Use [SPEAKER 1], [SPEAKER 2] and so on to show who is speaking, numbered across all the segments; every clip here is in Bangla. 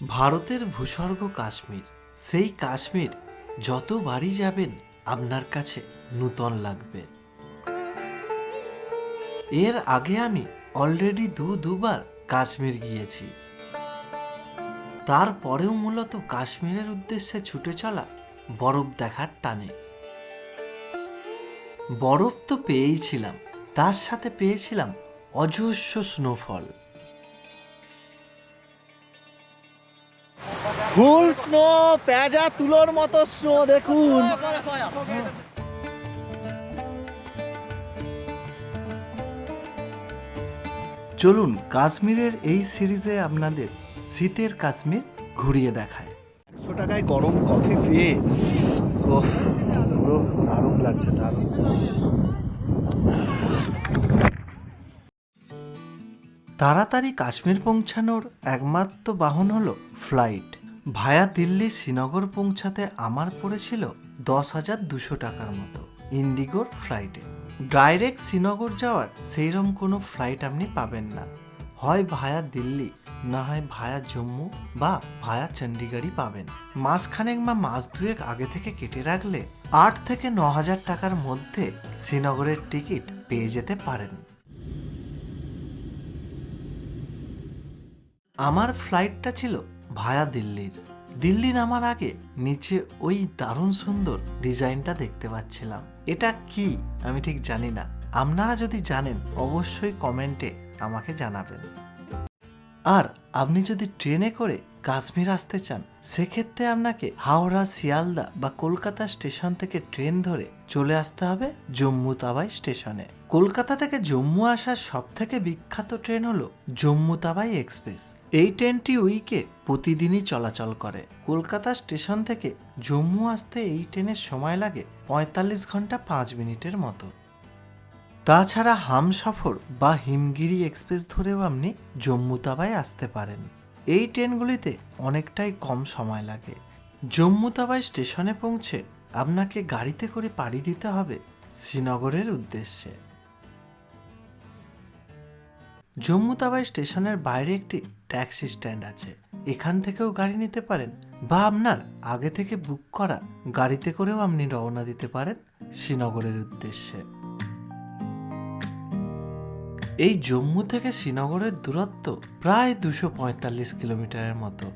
[SPEAKER 1] ভারতের ভূস্বর্গ কাশ্মীর। সেই কাশ্মীর যতবারই যাবেন, আপনার কাছে নূতন লাগবে। এর আগে আমি অলরেডি দু, দুবার কাশ্মীর গিয়েছি। তারপরেও মূলত কাশ্মীরের উদ্দেশ্যে ছুটে চলা বরফ দেখার টানে। বরফ তো পেয়েইছিলাম তার সাথে পেয়েছিলাম অজস্র স্নোফল
[SPEAKER 2] ফুল স্নো পেঁজা তুলোর মতো স্নো দেখুন।
[SPEAKER 1] চলুন কাশ্মীরের এই সিরিজে আপনাদের শীতের কাশ্মীর ঘুরিয়ে দেখায়।
[SPEAKER 2] একশো টাকায় গরম কফি পেয়ে ও দারুণ লাগছে দারুণ।
[SPEAKER 1] তাড়াতাড়ি কাশ্মীর পৌঁছানোর একমাত্র বাহন হলো ফ্লাইট ভায়া দিল্লি শ্রীনগর পৌঁছাতে আমার পড়েছিল দশ হাজার দুশো টাকার মতো, ইন্ডিগোর ফ্লাইটে। ডাইরেক্ট শ্রীনগর যাওয়ার সেইরকম কোনো ফ্লাইট আপনি পাবেন না। হয় ভায়া দিল্লি, না হয় ভায়া জম্মু বা ভায়া চণ্ডীগড়ই পাবেন। মাসখানেক বা মাস দুয়েক আগে থেকে কেটে রাখলে আট থেকে ন হাজার টাকার মধ্যে শ্রীনগরের টিকিট পেয়ে যেতে পারেন। আমার ফ্লাইটটা ছিল ভায়া দিল্লির। দিল্লি নামার আগে নিচে ওই দারুণ সুন্দর ডিজাইনটা দেখতে পাচ্ছিলাম। এটা কি? আমি ঠিক জানি না। আপনারা যদি জানেন, অবশ্যই কমেন্টে আমাকে জানাবেন। আর আপনি যদি ট্রেনে করে কাশ্মীর আসতে চান, সেক্ষেত্রে আপনাকে হাওড়া, শিয়ালদা বা কলকাতা স্টেশন থেকে ট্রেন ধরে চলে আসতে হবে জম্মু তাবাই স্টেশনে। কলকাতা থেকে জম্মু আসার সব থেকে বিখ্যাত ট্রেন হলো জম্মু তাবাই এক্সপ্রেস। এই ট্রেনটি উইকে প্রতিদিনই চলাচল করে। কলকাতা স্টেশন থেকে জম্মু আসতে এই ট্রেনের সময় লাগে পঁয়তাল্লিশ ঘণ্টা পাঁচ মিনিটের মতো। তাছাড়া হাম সফর বা হিমগিরি এক্সপ্রেস ধরেও আপনি জম্মু তাবায় আসতে পারেন। এই ট্রেনগুলিতে অনেকটাই কম সময় লাগে। জম্মুতাবাই স্টেশনে পৌঁছে আপনাকে গাড়িতে করে পাড়ি দিতে হবে শ্রীনগরের উদ্দেশ্যে। জম্মুতাবাই স্টেশনের বাইরে একটি ট্যাক্সি স্ট্যান্ড আছে। এখান থেকেও গাড়ি নিতে পারেন বা আপনার আগে থেকে বুক করা গাড়িতে করেও আপনি রওনা দিতে পারেন শ্রীনগরের উদ্দেশ্যে। এই জম্মু থেকে শ্রীনগরের দূরত্ব প্রায় দুশো পঁয়তাল্লিশ কিলোমিটারের মতো।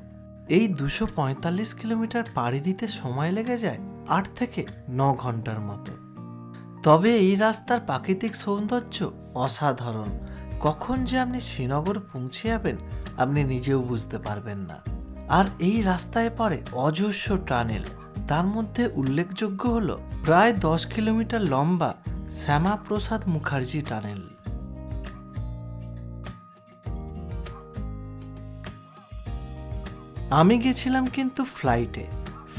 [SPEAKER 1] এই দুশো পঁয়তাল্লিশ কিলোমিটার পাড়ি দিতে সময় লেগে যায় আট থেকে ন ঘণ্টার মতো। তবে এই রাস্তার প্রাকৃতিক সৌন্দর্য অসাধারণ। কখন যে আপনি শ্রীনগর পৌঁছে যাবেন, আপনি নিজেও বুঝতে পারবেন না। আর এই রাস্তায় পড়ে অজস্র টানেল, তার মধ্যে উল্লেখযোগ্য হল প্রায় দশ কিলোমিটার লম্বা শ্যামাপ্রসাদ মুখার্জি টানেল। আমি গেছিলাম কিন্তু ফ্লাইটে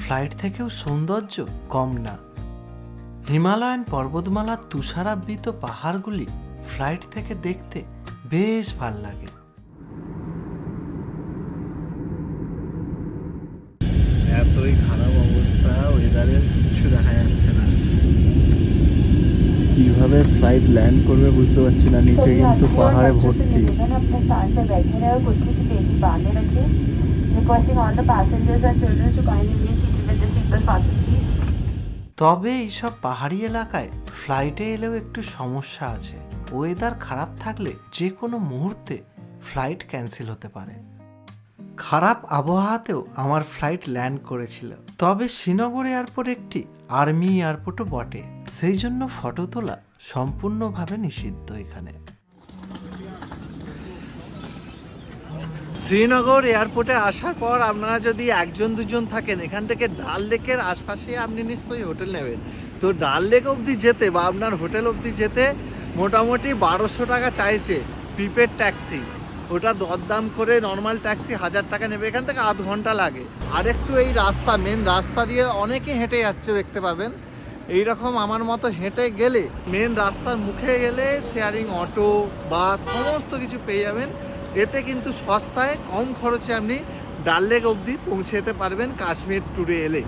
[SPEAKER 1] ফ্লাইট থেকেও সৌন্দর্য কম না। হিমালয়ান পর্বতমালার তুষারাবৃত পাহাড়গুলি ফ্লাইট থেকে দেখতে বেশ ভালো লাগে।
[SPEAKER 2] এতই খারাপ অবস্থা ওয়েদারের কিচ্ছু দেখা যাচ্ছে না। কীভাবে ফ্লাইট ল্যান্ড করবে বুঝতে পারছি না নিচে কিন্তু পাহাড়ে ভর্তি।
[SPEAKER 3] requesting all the passengers and children to kindly seated with the seatbelt fastened please.
[SPEAKER 1] তবে এইসব পাহাড়ি এলাকায় ফ্লাইটে এলেও একটু সমস্যা আছে। ওয়েদার খারাপ থাকলে যে কোনো মুহূর্তে ফ্লাইট ক্যান্সেল হতে পারে। খারাপ আবহাওয়াতেও আমার ফ্লাইট ল্যান্ড করেছিল। তবে শ্রীনগর এয়ারপোর্ট একটি আর্মি এয়ারপোর্টও বটে। সেই জন্য ফটো তোলা সম্পূর্ণভাবে নিষিদ্ধ এখানে। শ্রীনগর এয়ারপোর্টে আসার পর আপনারা যদি একজন, দুজন থাকেন, এখান থেকে ডাল লেকের আশপাশে আপনি নিশ্চয়ই হোটেল নেবেন। তো ডাল লেক অবধি যেতে বা আপনার হোটেল অবধি যেতে মোটামুটি বারোশো টাকা চাইছে প্রিপেড ট্যাক্সি। ওটা দরদাম করে নর্মাল ট্যাক্সি হাজার টাকা নেবে, এখান থেকে আধ ঘণ্টা লাগে। আর একটু এই রাস্তা মেন রাস্তা দিয়ে অনেকে হেঁটে যাচ্ছে দেখতে পাবেন। এই রকম আমার মতো হেঁটে গেলে মেন রাস্তার মুখে গেলে শেয়ারিং অটো বাস সমস্ত কিছু পেয়ে যাবেন। এতে কিন্তু সস্তায় কম খরচে আপনি ডাল লেক অবধি পৌঁছে যেতে পারবেন কাশ্মীর ট্যুরে এলে।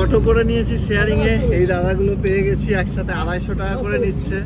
[SPEAKER 1] অটো করে নিয়েছি শেয়ারিং এ এই দাদাগুলো পেয়ে গেছি, একসাথে আড়াইশো টাকা করে নিচ্ছে।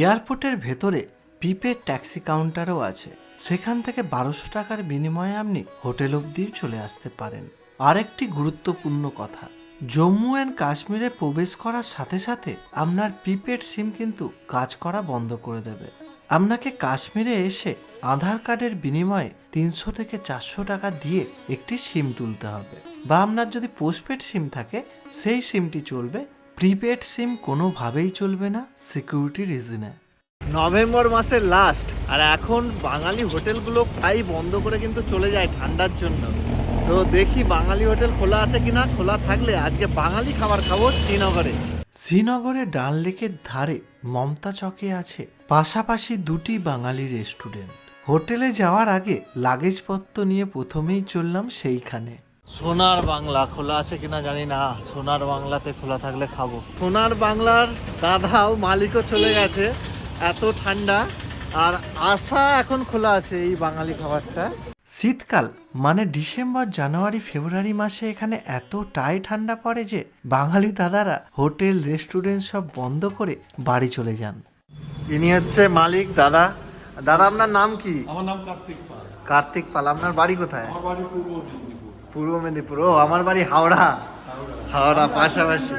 [SPEAKER 2] এয়ারপোর্টের ভেতরে প্রিপেড ট্যাক্সি কাউন্টারও আছে। সেখান থেকে বারোশো টাকার বিনিময়ে আপনি হোটেল অবধিও চলে আসতে পারেন। আরেকটি গুরুত্বপূর্ণ কথা জম্মু অ্যান্ড কাশ্মীরে প্রবেশ করার সাথে সাথে আপনার প্রিপেড সিম কিন্তু কাজ করা বন্ধ করে দেবে। আপনাকে কাশ্মীরে এসে আধার কার্ডের বিনিময়ে তিনশো থেকে চারশো টাকা দিয়ে একটি সিম তুলতে হবে। বা আপনার যদি পোস্টপেড সিম থাকে, সেই সিমটি চলবে। প্রিপেড সিম কোনোভাবেই চলবে না সিকিউরিটি রিজনে নভেম্বর মাসের লাস্ট আর এখন বাঙালি হোটেলগুলো প্রায় বন্ধ করে কিন্তু চলে যায় ঠান্ডার জন্য। তো দেখি বাঙালি হোটেল খোলা আছে কিনা খোলা থাকলে আজকে বাঙালি খাবার খাব শ্রীনগরে। শ্রীনগরে ডাল লেকের ধারে মমতা চকে আছে পাশাপাশি দুটি বাঙালি রেস্টুরেন্ট। হোটেলে যাওয়ার আগে লাগেজপত্র নিয়ে প্রথমেই চললাম সেইখানে। সোনার বাংলা খোলা আছে কিনা জানি না সোনার বাংলাতে খোলা থাকলে খাব। সোনার বাংলার দাদাও মালিকও চলে গেছে এত ঠান্ডা আর আশা এখন খোলা আছে এই বাঙালি খাবারটা। শীতকাল মানে ডিসেম্বর জানুয়ারি ফেব্রুয়ারি মাসে এখানে এতটাই ঠান্ডা পড়ে যে বাঙালি দাদারা হোটেল রেস্টুরেন্ট সব বন্ধ করে বাড়ি চলে যান। ইনি হচ্ছে মালিক দাদা। দাদা আপনার নাম কি?
[SPEAKER 4] আমার নাম কার্তিক পাল।
[SPEAKER 2] কার্তিক পাল আপনার বাড়ি কোথায়?
[SPEAKER 4] আমার বাড়ি পূর্ব মেদিনীপুর।
[SPEAKER 2] পূর্ব মেদিনীপুর। ও আমার বাড়ি হাওড়া। হাওড়া। পাশাপাশি।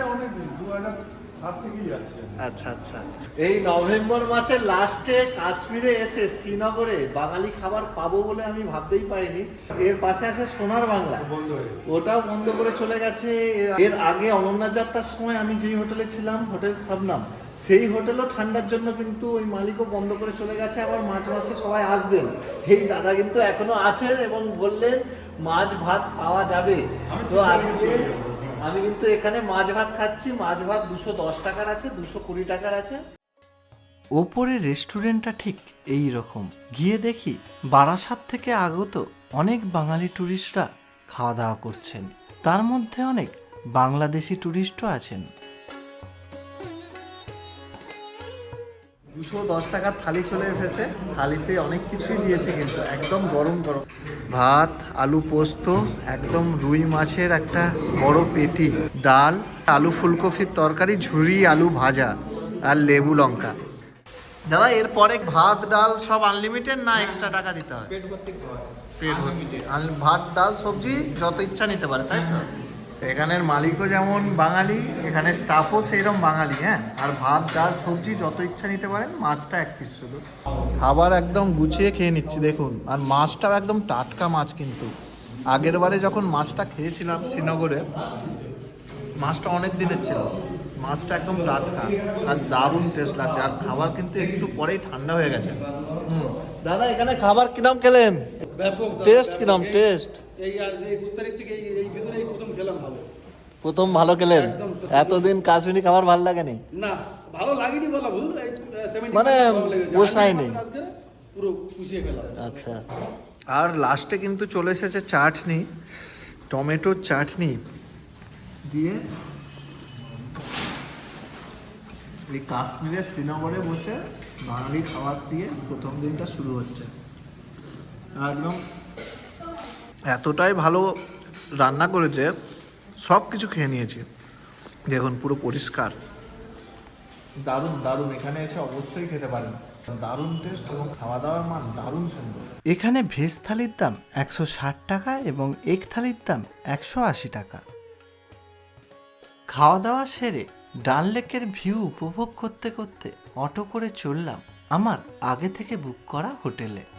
[SPEAKER 2] আচ্ছা আচ্ছা। এই নভেম্বর মাসের লাস্টে কাশ্মীরে এসে শ্রীনগরে বাঙালি খাবার পাবো বলে আমি ভাবতেই পারিনি। এর পাশে আছে সোনার বাংলা। ওটাও বন্ধ করে চলে গেছে। এর- আগে অনন্যা যাত্রার সময় আমি যেই হোটেলে ছিলাম হোটেল সাবনাম সেই হোটেলও ঠান্ডার জন্য কিন্তু ওই মালিকও বন্ধ করে চলে গেছে। আবার মাঝ মাসে সবাই আসবেন। এই দাদা কিন্তু এখনও আছেন এবং বললেন মাছ ভাত পাওয়া যাবে। তো আজকে আমি কিন্তু এখানে মাছ ভাত খাচ্ছি, মাছ ভাত দুশো দশ টাকার আছে, দুশো কুড়ি টাকার আছে। ওপরে রেস্টুরেন্টটা ঠিক এই রকম। গিয়ে দেখি বারাসাত থেকে আগত অনেক বাঙালি ট্যুরিস্টরা খাওয়া দাওয়া করছেন। তার মধ্যে অনেক বাংলাদেশি ট্যুরিস্টও আছেন। দুশো দশ টাকার থালি চলে এসেছে। থালিতে অনেক কিছুই দিয়েছে কিন্তু একদম গরম গরম। ভাত আলু পোস্ত একদম রুই মাছের একটা বড় পেটি ডাল আলু ফুলকপির তরকারি ঝুরি আলু ভাজা আর লেবু লঙ্কা। দাদা এরপরে ভাত ডাল সব আনলিমিটেড না এক্সট্রা টাকা দিতে হয়? পেট ভর্তি ভাত ডাল সবজি যত ইচ্ছা নিতে পারে তাই তো? এখানের মালিকও যেমন বাঙালি, এখানে স্টাফও সেইরকম বাঙালি হ্যাঁ? আর ভাত, ডাল, সবজি যত ইচ্ছা নিতে পারেন, মাছটা এক পিস শুধু খাবার একদম গুছিয়ে খেয়ে নিচ্ছি, দেখুন। আর মাছটাও একদম টাটকা মাছ কিন্তু। আগের বারে যখন মাছটা খেয়েছিলাম শ্রীনগরে, মাছটা অনেক দিনের ছিল। মাছটা একদম টাটকা আর দারুণ টেস্ট লাগছে। আর খাবার কিন্তু একটু পরেই ঠান্ডা হয়ে গেছে। হুম। দাদা, এখানে খাবার কিরম খেলেন?
[SPEAKER 5] ব্যাপক
[SPEAKER 2] টেস্ট কিরম টেস্ট?
[SPEAKER 5] এই আর এই তারিখ থেকে এই এই ভিতরে এই প্রথম খেলাম ভালো।
[SPEAKER 2] প্রথম ভালো খেলেন? এতদিন কাশ্মীরি খাবার ভালো লাগেনি?
[SPEAKER 5] না ভালো লাগেনি বলা ভুল এই, আহ, 70%
[SPEAKER 2] মানে পোষায়নি।
[SPEAKER 5] পুরো পুষিয়ে খেলাম
[SPEAKER 2] আচ্ছা। আর লাস্টে কিন্তু চলে এসেছে চাটনি টমেটোর চাটনি দিয়ে এই কাশ্মীরের শ্রীনগরে বসে বাঙালি খাবার দিয়ে প্রথম দিনটা শুরু হচ্ছে। একদম। এতটাই ভালো রান্না করেছে সব কিছু খেয়ে নিয়েছি। দেখুন পুরো পরিষ্কার। দারুণ দারুণ। এখানে এসে অবশ্যই খেতে পারেন। দারুণ টেস্ট এবং খাওয়া দাওয়ার মান দারুণ সুন্দর। এখানে ভেজ থালির দাম একশো ষাট টাকা এবং এগ থালির দাম একশো আশি টাকা। খাওয়া দাওয়া সেরে ডাল লেকের ভিউ উপভোগ করতে করতে অটো করে চললাম আমার আগে থেকে বুক করা হোটেলে।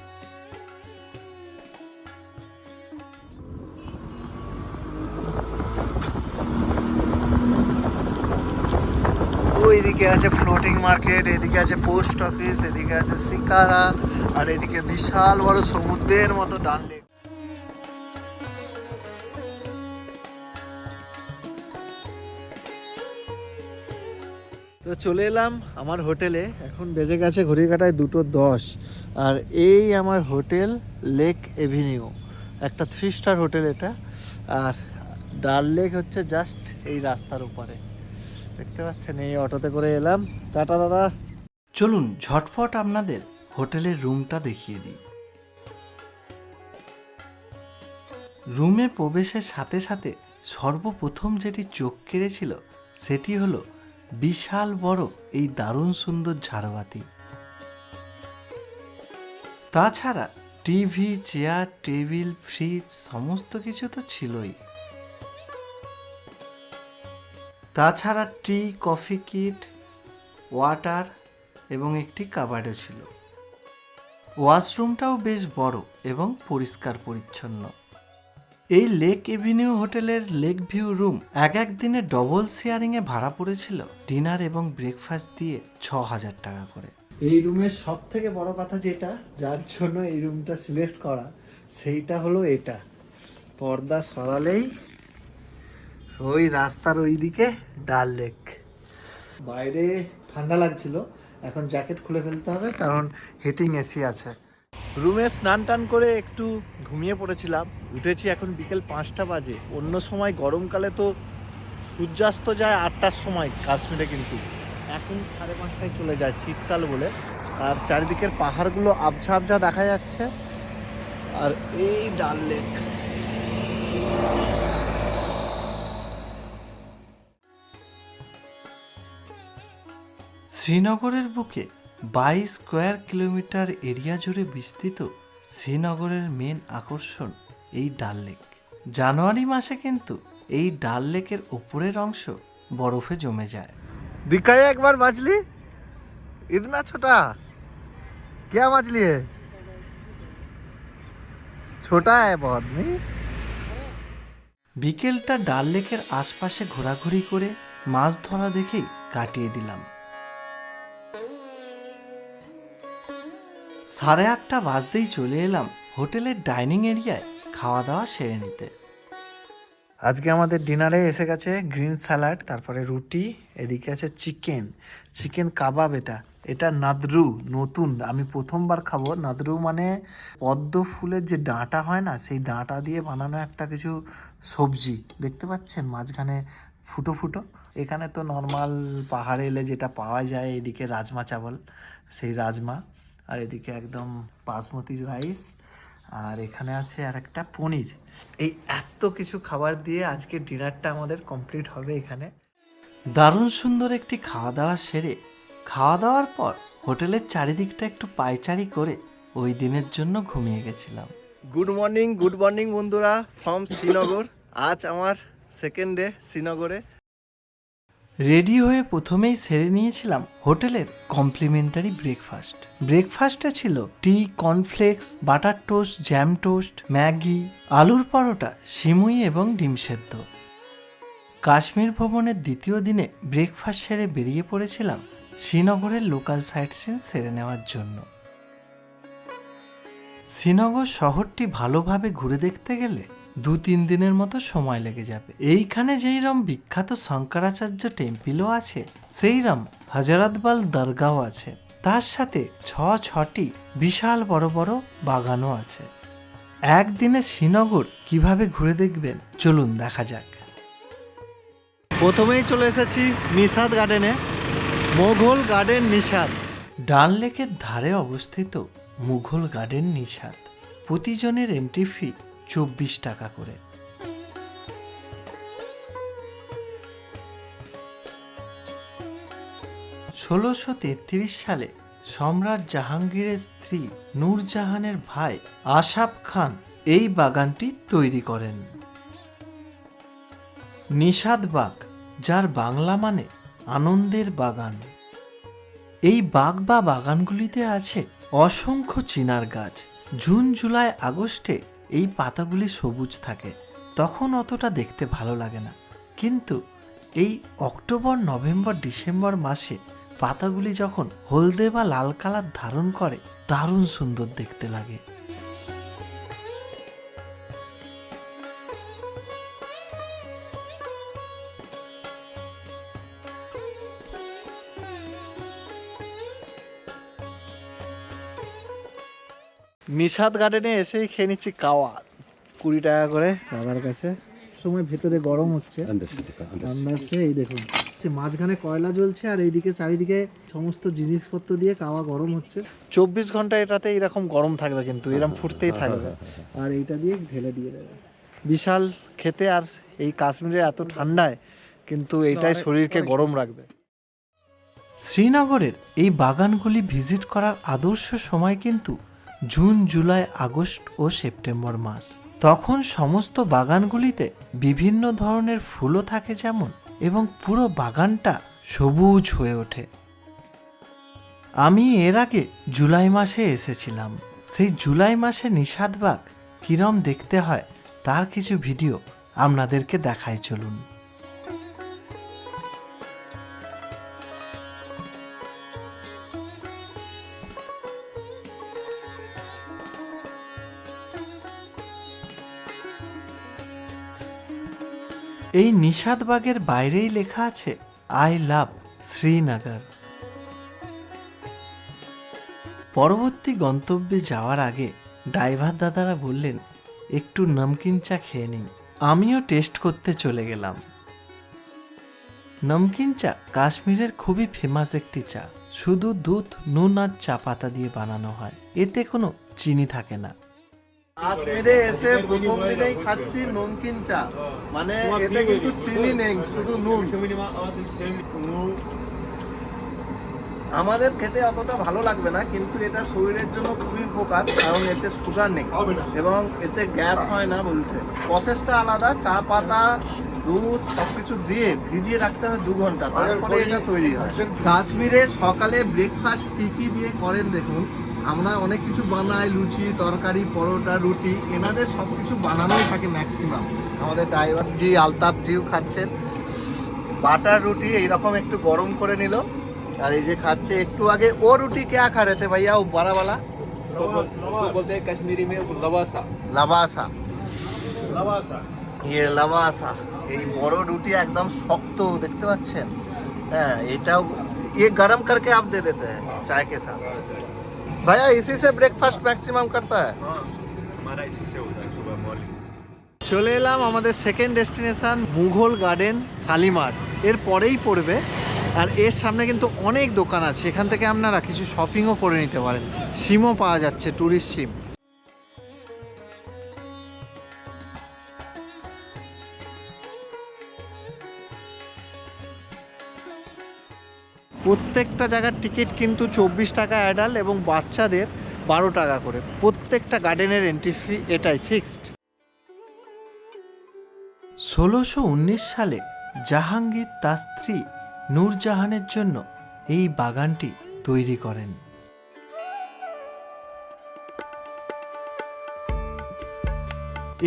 [SPEAKER 2] ওইদিকে আছে ফ্লোটিং মার্কেট এদিকে আছে পোস্ট অফিস এদিকে আছে শিকারা, আর এদিকে বিশাল বড় সমুদ্রের মতো ডান লেক তো চলে এলাম আমার হোটেলে। এখন বেজে গেছে ঘড়ি কাটায় দুটো দশ, আর এই আমার হোটেল লেক এভিনিউ একটা থ্রি স্টার হোটেল এটা, আর ডাল লেক হচ্ছে জাস্ট এই রাস্তার উপরে। দেখতে পাচ্ছেন, এই অটোতে করে এলাম। টাটা, দাদা। চলুন ঝটফট আপনাদের হোটেলের রুমটা দেখিয়ে দিই। রুমে প্রবেশের সাথে সাথে সর্বপ্রথম যেটি চোখ কেড়েছিল, সেটি হলো
[SPEAKER 1] বিশাল বড় এই দারুণ সুন্দর ঝাড়বাতি। তাছাড়া টিভি, চেয়ার, টেবিল, ফ্রিজ, সমস্ত কিছু তো ছিলই। তাছাড়া টি, কফি কিট, ওয়াটার এবং একটি কাবাডও ছিল। ওয়াশরুমটাও বেশ বড় এবং পরিষ্কার পরিচ্ছন্ন। এই লেক এভিনিউ হোটেলের লেক ভিউ রুম এক এক দিনে ডবল শেয়ারিংয়ে ভাড়া পড়েছিল ডিনার এবং ব্রেকফাস্ট দিয়ে ছ হাজার টাকা করে। এই রুমের সব থেকে বড় কথা যেটা, যার জন্য এই রুমটা সিলেক্ট করা, সেইটা হলো এটা। পর্দা সরালেই ওই রাস্তার ওই দিকে ডাল লেক। বাইরে ঠান্ডা লাগছিল এখন জ্যাকেট খুলে ফেলতে হবে কারণ হিটিং এসি আছে। রুমে স্নান টান করে একটু ঘুমিয়ে পড়েছিলাম উঠেছি এখন বিকেল পাঁচটা বাজে। অন্য সময় গরমকালে তো সূর্যাস্ত যায় আটটার সময় কাশ্মীরে কিন্তু। এখন সাড়ে পাঁচটায় চলে যায় শীতকাল বলে। আর চারিদিকের পাহাড়গুলো আবঝা আবঝা দেখা যাচ্ছে। আর এই ডাল লেক। শ্রীনগরের বুকে বাইশ স্কোয়ার কিলোমিটার এরিয়া জুড়ে বিস্তৃত শ্রীনগরের মেন আকর্ষণ এই ডাল লেক জানুয়ারি মাসে কিন্তু এই ডাল লেকের উপরের অংশ বরফে জমে যায় दिखाए एक बार मछली इतना छोटा क्या मछली है छोटा है बहुत नहीं বিকেলটা ডাল লেকের আশপাশে ঘোরাঘুরি করে মাছ ধরা দেখেই কাটিয়ে দিলাম সাড়ে আটটা বাজতেই চলে এলাম হোটেলের ডাইনিং এরিয়ায় খাওয়া দাওয়া সেরে নিতে। আজকে আমাদের ডিনারে এসে গেছে গ্রিন স্যালাড, তারপরে রুটি, এদিকে আছে চিকেন। চিকেন কাবাব এটা। এটা নাদরু, নতুন। আমি প্রথমবার খাব। নাদরু মানে পদ্ম ফুলের যে ডাঁটা হয় না, সেই ডাঁটা দিয়ে বানানো একটা কিছু সবজি। দেখতে পাচ্ছেন? মাঝখানে ফুটো ফুটো। এখানে তো নর্মাল পাহাড়ে এলে যেটা পাওয়া যায় এদিকে রাজমা চাবল, সেই রাজমা। আর এদিকে একদম বাসমতি রাইস, আর এখানে আছে আর একটা পনির। এই এত কিছু খাবার দিয়ে আজকে ডিনারটা আমাদের কমপ্লিট হবে এখানে। দারুণ সুন্দর একটি খাওয়া দাওয়া সেরে খাওয়া দাওয়ার পর হোটেলের চারিদিকটা একটু পায়চারি করে ওই দিনের জন্য ঘুমিয়ে গেছিলাম। গুড মর্নিং গুড মর্নিং বন্ধুরা ফ্রম শ্রীনগর। আজ আমার সেকেন্ড ডে শ্রীনগরে। রেডি হয়ে প্রথমেই সেরে নিয়েছিলাম হোটেলের কমপ্লিমেন্টারি ব্রেকফাস্ট। ব্রেকফাস্টে ছিল tea, cornflakes, butter toast, jam toast, Maggi, আলুর পরোটা, সিমুই এবং ডিম সেদ্ধ। কাশ্মীর ভ্রমণের দ্বিতীয় দিনে ব্রেকফাস্ট সেরে বেরিয়ে পড়েছিলাম শ্রীনগরের লোকাল সাইট সিন সেরে নেওয়ার জন্য। শ্রীনগর শহরটি ভালোভাবে ঘুরে দেখতে গেলে দু তিন দিনের মতো সময় লেগে যাবে। এইখানে যেইরম বিখ্যাত শঙ্করাচার্য টেম্পিলও আছে সেই সেইরম হজরতবাল দরগাও আছে। তার সাথে ছ ছটি বিশাল বড় বড় বাগানও আছে। একদিনে শ্রীনগর কীভাবে ঘুরে দেখবেন চলুন দেখা যাক। প্রথমেই চলে এসেছি নিষাদ গার্ডেনে মোঘল গার্ডেন নিষাদ। ডাল লেকের ধারে অবস্থিত মুঘল গার্ডেন নিষাদ। প্রতিজনের এন্ট্রি ফি চব্বিশ টাকা করে। ষোলোশো তেত্রিশ সালে সম্রাট জাহাঙ্গীরের স্ত্রী নূরজাহানের ভাই আশাফ খান এই বাগানটি তৈরি করেন। নিষাদ বাগ, যার বাংলা মানে আনন্দের বাগান। এই বাগ বা বাগানগুলিতে আছে অসংখ্য চিনার গাছ। জুন, জুলাই, আগস্টে এই পাতাগুলি সবুজ থাকে, তখন অতটা দেখতে ভালো লাগে না। কিন্তু এই অক্টোবর, নভেম্বর, ডিসেম্বর মাসে পাতাগুলি যখন হলদে বা লাল কালার ধারণ করে, দারুণ সুন্দর দেখতে লাগে। নিষাদ গার্ডেনে এসেই খেয়ে নিচ্ছি কাওয়া। কুড়ি টাকা করে দাদার কাছে। সময় ভেতরে গরম হচ্ছে। আন্দাজে এই দেখুন যে মাঝখানে কয়লা জ্বলছে আর এইদিকে চারিদিকে সমস্ত জিনিসপত্র দিয়ে কাওয়া গরম হচ্ছে। চব্বিশ ঘণ্টা এটাতে এরকম গরম থাকবে কিন্তু এরকম ফুটতেই থাকবে। আর এইটা দিয়ে ঢেলে দিয়ে দেবে। বিশাল খেতে আর এই কাশ্মীরে এত ঠান্ডায় কিন্তু এইটাই শরীরকে গরম রাখবে। শ্রীনগরের এই বাগানগুলি ভিজিট করার আদর্শ সময় কিন্তু জুন, জুলাই, আগস্ট ও সেপ্টেম্বর মাস। তখন সমস্ত বাগানগুলিতে বিভিন্ন ধরনের ফুলও থাকে যেমন, এবং পুরো বাগানটা সবুজ হয়ে ওঠে। আমি এর আগে জুলাই মাসে এসেছিলাম। সেই জুলাই মাসে নিষাদবাগ কিরম দেখতে হয়, তার কিছু ভিডিও আপনাদেরকে দেখাই চলুন। এই নিষাদবাগের বাইরেই লেখা আছে, আই লাভ শ্রীনগর। পরবর্তী গন্তব্যে যাওয়ার আগে ড্রাইভার দাদারা বললেন, একটু নমকিন চা খেয়ে নিই। আমিও টেস্ট করতে চলে গেলাম। নমকিন চা কাশ্মীরের খুবই ফেমাস একটি চা। শুধু দুধ, নুন আর চা পাতা দিয়ে বানানো হয়। এতে কোনো চিনি থাকে না। কাশ্মীরে এসে প্রথম দিনেই খাচ্ছি নমকিন চা। মানে এতে কিন্তু চিনি নেই, শুধু নুন। আমাদের খেতে অতটা ভালো লাগবে না, কিন্তু এটা শরীরের জন্য খুবই উপকার, কারণ এতে সুগার নেই। এবং এতে গ্যাস হয় না বলছে। প্রসেসটা আলাদা চা পাতা দুধ, সবকিছু দিয়ে ভিজিয়ে রাখতে হয় দু ঘণ্টা, তারপরে এটা তৈরি হয়। কাশ্মীরে সকালে ব্রেকফাস্ট কি কি দিয়ে করেন দেখুন। আমরা অনেক কিছু বানাই লুচি তরকারি পরোটা রুটি এনাদের সব কিছু বানানোই থাকে ম্যাক্সিমাম আমাদের ড্রাইভার জি আলতাফ জিও খাচ্ছেন বাটার রুটি এইরকম একটু গরম করে নিল আর এই যে খাচ্ছে একটু আগে ও রুটি क्या खा रहे थे भैया वो बड़ा वाला
[SPEAKER 5] उसको बोलते हैं कश्मीरी में लवासा
[SPEAKER 1] লাবাসা ইয়ে লাবাসা এই বড় রুটি একদম শক্ত দেখতে পাচ্ছেন হ্যাঁ এটাও ये गरम करके आप दे देते हैं चाय के साथ भैया इसी से ब्रेकफास्ट मैक्सिमम करता है
[SPEAKER 6] हमारा इसी से होता है सुबह मॉर्निंग
[SPEAKER 1] চলে এলাম আমাদের second destination Mughal garden Shalimar এর পরেই পড়বে আর এর সামনে কিন্তু অনেক দোকান আছে এখান থেকে আপনারা কিছু শপিংও করে নিতে পারেন সিমও পাওয়া যাচ্ছে ট্যুরিস্ট সিম প্রত্যেকটা জায়গার টিকিট কিন্তু চব্বিশ টাকা অ্যাডাল্ট এবং বাচ্চাদের বারো টাকা করে। প্রত্যেকটা গার্ডেনের এন্ট্রি ফি এটাই ফিক্সড ষোলোশো সালে জাহাঙ্গীর তার স্ত্রী নূরজাহানের জন্য এই বাগানটি তৈরি করেন।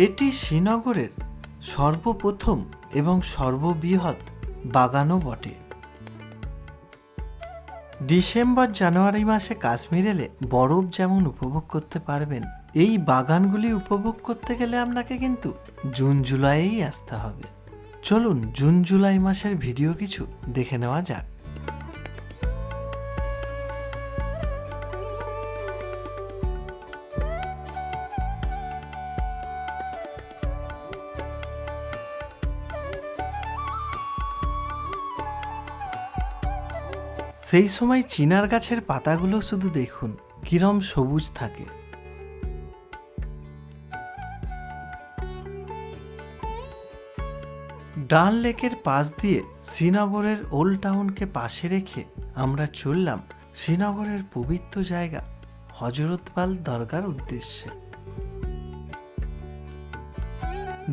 [SPEAKER 1] এটি শ্রীনগরের সর্বপ্রথম এবং সর্ববৃহৎ বাগানও বটে। ডিসেম্বর, জানুয়ারি মাসে কাশ্মীর এলে বরফ যেমন উপভোগ করতে পারবেন, এই বাগানগুলি উপভোগ করতে গেলে আপনাকে কিন্তু জুন, জুলাইয়েই আসতে হবে। চলুন, জুন, জুলাই মাসের ভিডিও কিছু দেখে নেওয়া যাক। সেই সময় চিনার গাছের পাতাগুলো শুধু দেখুন, কিরম সবুজ থাকে। ডাল লেকের পাশ দিয়ে শ্রীনগরের ওল্ড টাউনকে পাশে রেখে আমরা চললাম শ্রীনগরের পবিত্র জায়গা হজরতবাল দরগার উদ্দেশ্যে।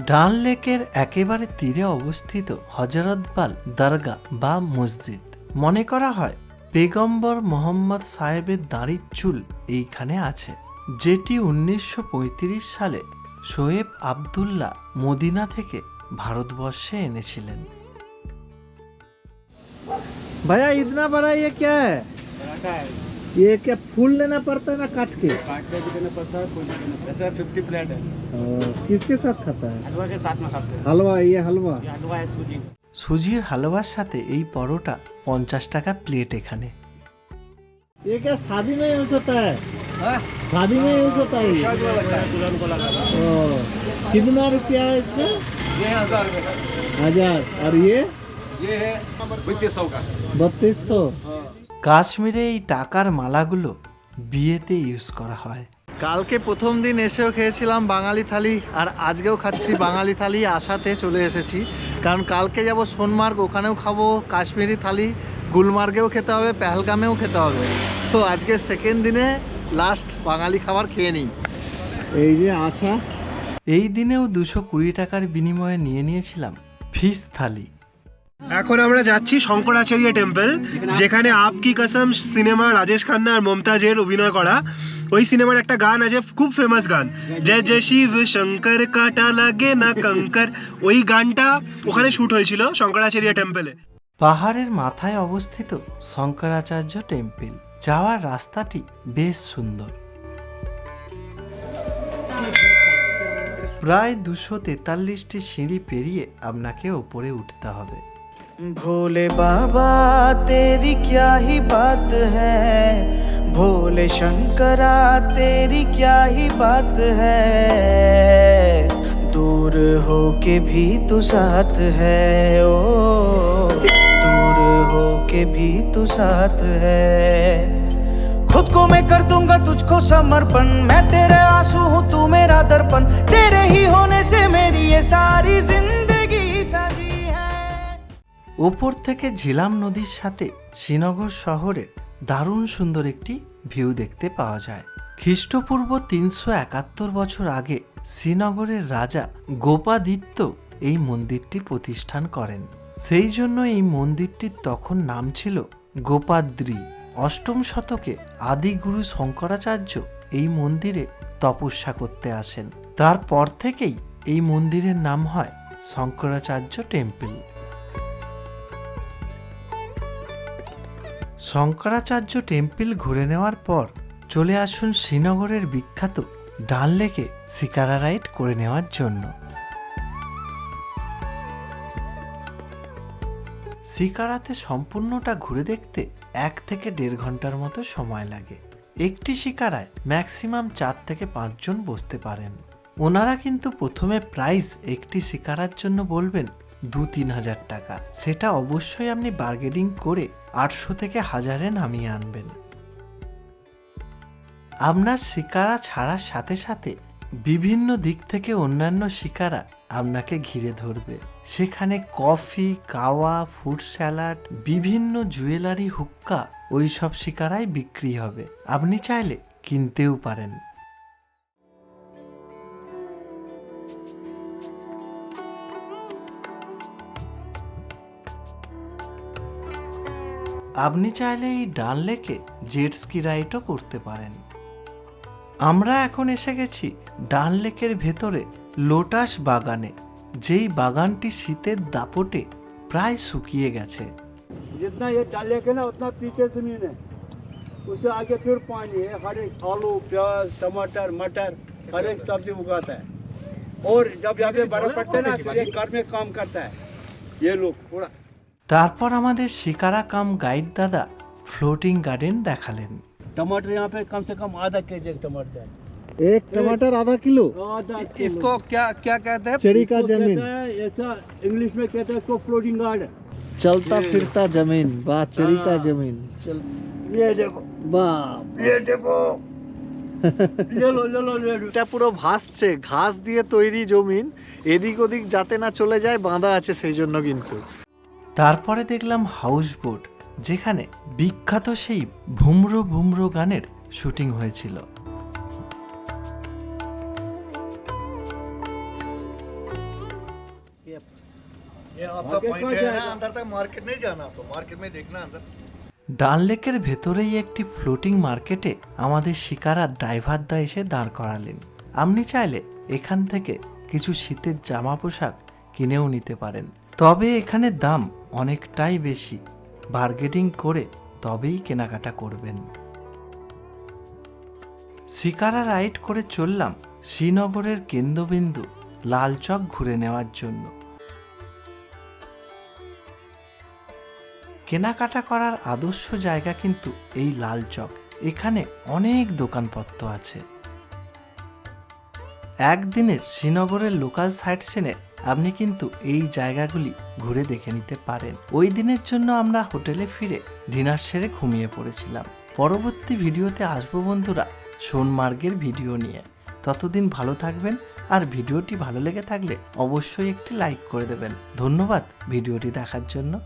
[SPEAKER 1] ডাল লেকের একেবারে তীরে অবস্থিত হজরতবাল দরগা বা মসজিদ। মনে করা হয় পেগম্বর মোহাম্মদ সাহেবের দাঁড়ির চুল এইখানে আছে যেটি উনিশশো সালে শোয়েব আবদুল্লাহ মদিনা থেকে ভারতবর্ষে এনেছিলেন भैया इतना बड़ा ये क्या है ये क्या फूल लेना पड़ता है ना काट के
[SPEAKER 5] काटने भी देना पड़ता है कोई भी देना पड़ता है ऐसा फिफ्टी प्लेट है
[SPEAKER 1] किसके साथ खाता है
[SPEAKER 5] हलवा के साथ में खाते हैं
[SPEAKER 1] हलवा ये हलवा
[SPEAKER 5] ये हलवा है सूजी
[SPEAKER 1] সুজির হালুয়ার সাথে এই পরোটা পঞ্চাশ টাকা প্লেট এখানে ये क्या शादी में यूज होता है शादी में यूज होता है ये?
[SPEAKER 5] दुल्हन को लगा
[SPEAKER 1] ओ, कितना रुपया है इसका
[SPEAKER 5] ये है हजार रुपये का
[SPEAKER 1] हजार और ये
[SPEAKER 5] ये है बत्तीस सौ का
[SPEAKER 1] বত্রিশশো কাশ্মীরে এই টাকার মালাগুলো বিয়েতে ইউজ করা হয় কালকে প্রথম দিন এসেও খেয়েছিলাম বাঙালি থালি আর আজকেও খাচ্ছি বাঙালি থালি আশাতে চলে এসেছি কারণ কালকে যাব সোনমার্গ ওখানেও খাব কাশ্মীরি থালি
[SPEAKER 2] গুলমার্গেও খেতে হবে পেহেলগামেও খেতে হবে। তো আজকে সেকেন্ড দিনে লাস্ট বাঙালি খাবার খেয়ে নিই। এই যে আশা।
[SPEAKER 1] এই দিনেও দুশো কুড়ি টাকার বিনিময়ে নিয়ে নিয়েছিলাম ফিস থালি।
[SPEAKER 7] এখন আমরা যাচ্ছি শঙ্করাচার্য টেম্পল যেখানে আপ কি কসম সিনেমা রাজেশ খান্না আর মমতাজের অভিনয় করা। ওই সিনেমার একটা গান আছে, খুব ফেমাস গান। জয় জয় শিব, শঙ্কর কাটা লাগে না কঙ্কর। ওই গানটা ওখানে শুট হয়েছিল শঙ্করাচার্য টেম্পলে
[SPEAKER 1] পাহাড়ের মাথায় অবস্থিত শঙ্করাচার্য টেম্পল যাওয়ার রাস্তাটি বেশ সুন্দর। প্রায় দুশো তেতাল্লিশটি সিঁড়ি পেরিয়ে আপনাকে ওপরে উঠতে হবে।
[SPEAKER 8] भोले बाबा, तेरी क्या ही बात है? भोले शंकरा, तेरी क्या ही बात है? दूर हो के भी तू साथ है, ओ। दूर हो के भी तू साथ है। खुद को मैं कर दूँगा तुझको समर्पण, मैं तेरे आँसू हूँ, तू मेरा दर्पण। तेरे ही होने से मेरी ये सारी ज़िंदगी
[SPEAKER 1] ওপর থেকে ঝিলাম নদীর সাথে শ্রীনগর শহরের দারুণ সুন্দর একটি ভিউ দেখতে পাওয়া যায়। খ্রিস্টপূর্ব তিনশো একাত্তর বছর আগে শ্রীনগরের রাজা গোপাদিত্য এই মন্দিরটি প্রতিষ্ঠান করেন। সেই জন্য এই মন্দিরটির তখন নাম ছিল গোপাদ্রি। অষ্টম শতকে আদিগুরু শঙ্করাচার্য এই মন্দিরে তপস্যা করতে আসেন। তারপর থেকেই এই মন্দিরের নাম হয় শঙ্করাচার্য টেম্পল। শঙ্করাচার্য টেম্পল ঘুরে নেওয়ার পর চলে আসুন শ্রীনগরের বিখ্যাত ডাল লেকে শিকারা রাইড করে নেওয়ার জন্য। শিকারাতে সম্পূর্ণটা ঘুরে দেখতে এক থেকে দেড় ঘণ্টার মতো সময় লাগে। একটি শিকারায় ম্যাক্সিমাম চার থেকে পাঁচজন বসতে পারেন। ওনারা কিন্তু প্রথমে প্রাইস একটি শিকারার জন্য বলবেন দু তিন হাজার টাকা। সেটা অবশ্যই আপনি বার্গেনিং করে আটশো থেকে হাজারে নামিয়ে আনবেন। আপনার শিকারা ছাড়ার সাথে সাথে বিভিন্ন দিক থেকে অন্যান্য শিকারা আপনাকে ঘিরে ধরবে। সেখানে কফি, কাওয়া ফুড স্যালাড বিভিন্ন জুয়েলারি হুক্কা ওই সব শিকারাই বিক্রি হবে। আপনি চাইলে কিনতেও পারেন। আপনি চাইলে এই ডান লেকে জেট স্কি রাইডও করতে পারেন আমরা এখন এসে গেছি ডান লেকের ভেতরে লোটাস বাগানে যেই বাগানটি শীতের দাপটে প্রায় শুকিয়ে গেছে
[SPEAKER 5] जितना ये डाल लेके ना उतना पीछे जमीन है उससे आगे फिर पानी है हर एक आलू प्याज टमाटर मटर हर एक सब्जी उगाता है और जब यहाँ पे बर्फ पड़ता है ना फिर ये घर में काम करता है ये लोग पूरा
[SPEAKER 1] তারপর আমাদের শিকারা কাম গাইড দাদা ফ্লোটিং গার্ডেন দেখালেন
[SPEAKER 5] टमाटर यहाँ पे कम से कम आधा के जी टमाटर है
[SPEAKER 2] এক টমাটার আধা কিলো
[SPEAKER 5] आधा
[SPEAKER 7] इसको क्या क्या कहते हैं
[SPEAKER 2] चेरी का
[SPEAKER 5] इसको
[SPEAKER 2] जमीन
[SPEAKER 5] कहते हैं, ऐसा इंग्लिश में कहते हैं इसको फ्लोटिंग गार्डन
[SPEAKER 2] चलता फिरता जमीन বা চেরি কা জমিন
[SPEAKER 5] ये देखो
[SPEAKER 2] বাপ
[SPEAKER 5] ये देखो ले लो ले लो ले लो
[SPEAKER 2] এটা পুরো ভাসছে ঘাস দিয়ে তৈরি জমিন এদিক ওদিক যাতে না চলে যায় বাঁধা আছে সেই জন্য কিন্তু
[SPEAKER 1] তারপরে দেখলাম হাউস বোট, যেখানে বিখ্যাত সেই ভুমরো ভুমরো গানের শুটিং হয়েছিল। ডাল লেকের ভেতরেই একটি ফ্লোটিং মার্কেটে আমাদের শিকারা ড্রাইভার দা এসে দাঁড় করালেন। আপনি চাইলে এখান থেকে কিছু শীতের জামা পোশাক কিনেও নিতে পারেন। তবে এখানে দাম অনেকটাই বেশি। বার্গেটিং করে তবেই কেনাকাটা করবেন। শিকারা রাইড করে চললাম শ্রীনগরের কেন্দ্রবিন্দু লালচক ঘুরে নেওয়ার জন্য। কেনাকাটা করার আদর্শ জায়গা কিন্তু এই লালচক। এখানে অনেক দোকানপত্র আছে। একদিনের শ্রীনগরের লোকাল সাইট সিনে আপনি কিন্তু এই জায়গাগুলি ঘুরে দেখে নিতে পারেন। ওই দিনের জন্য আমরা হোটেলে ফিরে ডিনার সেরে ঘুমিয়ে পড়েছিলাম। পরবর্তী ভিডিওতে আসব বন্ধুরা সোনমার্গের ভিডিও নিয়ে। ততদিন ভালো থাকবেন আর ভিডিওটি ভালো লেগে থাকলে অবশ্যই একটি লাইক করে দেবেন। ধন্যবাদ ভিডিওটি দেখার জন্য।